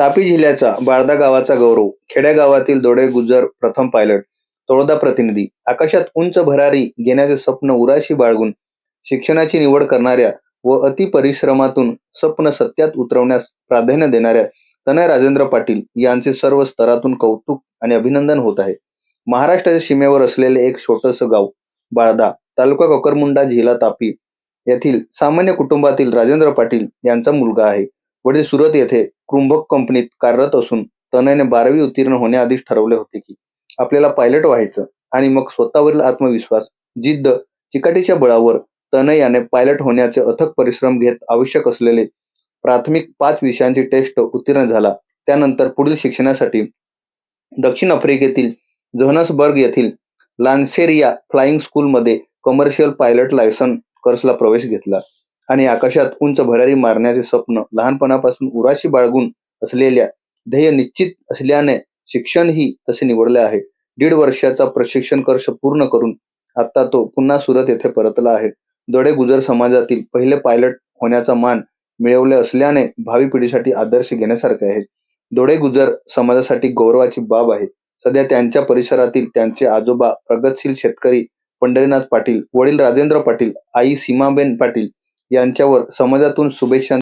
तापी जिल्ह्याचा बाळदा गावाचा गौरव खेड्यागावातील दोडे गुजर प्रथम पायलट तळोदा प्रतिनिधी. आकाशात उंच भरारी घेण्याचे स्वप्न उराशी बाळगून शिक्षणाची निवड करणाऱ्या व अति परिश्रमातून स्वप्न सत्यात उतरवण्यास प्राधान्य देणाऱ्या तनय राजेंद्र पाटील यांचे सर्व स्तरातून कौतुक आणि अभिनंदन होत आहे. महाराष्ट्राच्या सीमेवर असलेले एक छोटस गाव बाळदा तालुका कोकरमुंडा जिल्हा तापी येथील सामान्य कुटुंबातील राजेंद्र पाटील यांचा मुलगा आहे. वडील सुरत येथे कुंभक कंपनीत कार्यरत असून तनयने बारावी उत्तीर्ण होण्याआधीच ठरवले होते की आपल्याला पायलट व्हायचं आणि मग स्वतःवरील आत्मविश्वास जिद्द चिकाटीच्या बळावर तनय याने पायलट होण्याचे अथक परिश्रम घेत आवश्यक असलेले प्राथमिक पाच विषयांची टेस्ट उत्तीर्ण झाला. त्यानंतर पुढील शिक्षणासाठी दक्षिण आफ्रिकेतील जोहनसबर्ग येथील लान्सेरिया फ्लाइंग स्कूलमध्ये कमर्शियल पायलट लायसन कोर्सला प्रवेश घेतला. आणि आकाशात उंच भरारी मारण्याचे स्वप्न लहानपणापासून उराशी बाळगून असलेल्या ध्येय निश्चित असल्याने शिक्षणही तसे निवडले आहे. दीड वर्षाचा प्रशिक्षण कर्ष पूर्ण करून आता तो पुन्हा सुरत येथे परतला आहे. दडे गुजर समाजातील पहिले पायलट होण्याचा मान मिळवले असल्याने भावी पिढीसाठी आदर्श घेण्यासारखे आहे. दोडे गुजर समाजासाठी गौरवाची बाब आहे. सध्या त्यांच्या परिसरातील त्यांचे आजोबा प्रगतशील शेतकरी पंढरीनाथ पाटील वडील राजेंद्र पाटील आई सीमाबेन पाटील यांच्यावर समाजातून शुभेच्छा